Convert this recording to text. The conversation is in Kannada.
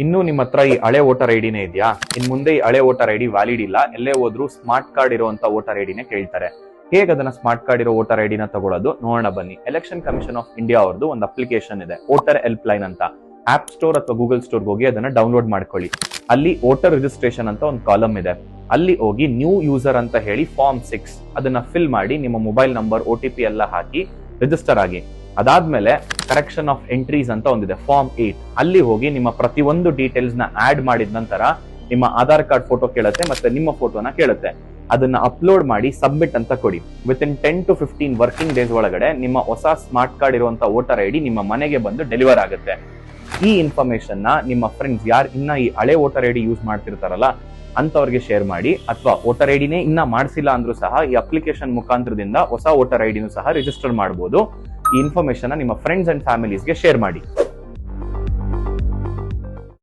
ಇನ್ನು ನಿಮ್ಮ ಹತ್ರ ಈ ಹಳೆ ವೋಟರ್ ಐಡಿನೇ ಇದೆಯಾ? ಇನ್ ಮುಂದೆ ಈ ಹಳೆ ವೋಟರ್ ಐಡಿ ವ್ಯಾಲಿಡ್ ಇಲ್ಲ. ಎಲ್ಲೇ ಹೋದ್ರು ಸ್ಮಾರ್ಟ್ ಕಾರ್ಡ್ ಇರುವಂತ ವೋಟರ್ ಐಡಿನೇ ಕೇಳ್ತಾರೆ. ಹೇಗೆ ಅದನ್ನ ಸ್ಮಾರ್ಟ್ ಕಾರ್ಡ್ ಇರೋ ವೋಟರ್ ಐಡಿನ ತಗೊಳ್ಳೋದು ನೋಡೋಣ ಬನ್ನಿ. ಎಲೆಕ್ಷನ್ ಕಮಿಷನ್ ಆಫ್ ಇಂಡಿಯಾ ಅವ್ರದ್ದು ಒಂದು ಅಪ್ಲಿಕೇಶನ್ ಇದೆ. ವೋಟರ್ ಹೆಲ್ಪ್ ಲೈನ್ ಅಂತ. ಆಪ್ ಸ್ಟೋರ್ ಅಥವಾ ಗೂಗಲ್ ಸ್ಟೋರ್ಗೆ ಹೋಗಿ ಅದನ್ನ ಡೌನ್ಲೋಡ್ ಮಾಡ್ಕೊಳ್ಳಿ. ಅಲ್ಲಿ ವೋಟರ್ ರಿಜಿಸ್ಟ್ರೇಷನ್ ಅಂತ ಒಂದು ಕಾಲಮ್ ಇದೆ. ಅಲ್ಲಿ ಹೋಗಿ ನ್ಯೂ ಯೂಸರ್ ಅಂತ ಹೇಳಿ ಫಾರ್ಮ್ ಸಿಕ್ಸ್ ಅದನ್ನ ಫಿಲ್ ಮಾಡಿ ನಿಮ್ಮ mobile number O T P ಎಲ್ಲ ಹಾಕಿ ರಿಜಿಸ್ಟರ್ ಆಗಿ. ಅದಾದ್ಮೇಲೆ ಕರೆಕ್ಷನ್ ಆಫ್ ಎಂಟ್ರೀಸ್ ಅಂತ ಒಂದಿದೆ ಫಾರ್ಮ್ ಏಟ್ ಅಲ್ಲಿ ಹೋಗಿ ನಿಮ್ಮ ಪ್ರತಿಯೊಂದು ಡೀಟೇಲ್ಸ್ನ ಆಡ್ ಮಾಡಿದ ನಂತರ ನಿಮ್ಮ ಆಧಾರ್ ಕಾರ್ಡ್ ಫೋಟೋ ಕೇಳುತ್ತೆ ಮತ್ತೆ ನಿಮ್ಮ ಫೋಟೋನ ಕೇಳುತ್ತೆ. ಅದನ್ನ ಅಪ್ಲೋಡ್ ಮಾಡಿ ಸಬ್ಮಿಟ್ ಅಂತ ಕೊಡಿ. Within ten to fifteen working days ಒಳಗಡೆ ನಿಮ್ಮ ಹೊಸ ಸ್ಮಾರ್ಟ್ ಕಾರ್ಡ್ ಇರುವಂತಹ ವೋಟರ್ ಐಡಿ ನಿಮ್ಮ ಮನೆಗೆ ಬಂದು ಡೆಲಿವರ್ ಆಗುತ್ತೆ. ಈ ಇನ್ಫಾರ್ಮೇಶನ್ನ ನಿಮ್ಮ ಫ್ರೆಂಡ್ಸ್ ಯಾರು ಇನ್ನ ಈ ಹಳೆ ವೋಟರ್ ಐಡಿ ಯೂಸ್ ಮಾಡ್ತಿರ್ತಾರಲ್ಲ ಅಂತವ್ರಿಗೆ ಶೇರ್ ಮಾಡಿ, ಅಥವಾ ವೋಟರ್ ಐಡಿನೇ ಇನ್ನ ಮಾಡಿಸಿಲ್ಲ ಅಂದ್ರೂ ಸಹ ಈ ಅಪ್ಲಿಕೇಶನ್ ಮುಖಾಂತರದಿಂದ ಹೊಸ ವೋಟರ್ ಐಡಿನೂ ಸಹ ರಿಜಿಸ್ಟರ್ ಮಾಡಬಹುದು ಈ ಇನ್ಫಾರ್ಮೇಶನ್ ನಿಮ್ಮ ಫ್ರೆಂಡ್ಸ್ ಅಂಡ್ ಫ್ಯಾಮಿಲೀಸ್ಗೆ ಶೇರ್ ಮಾಡಿ.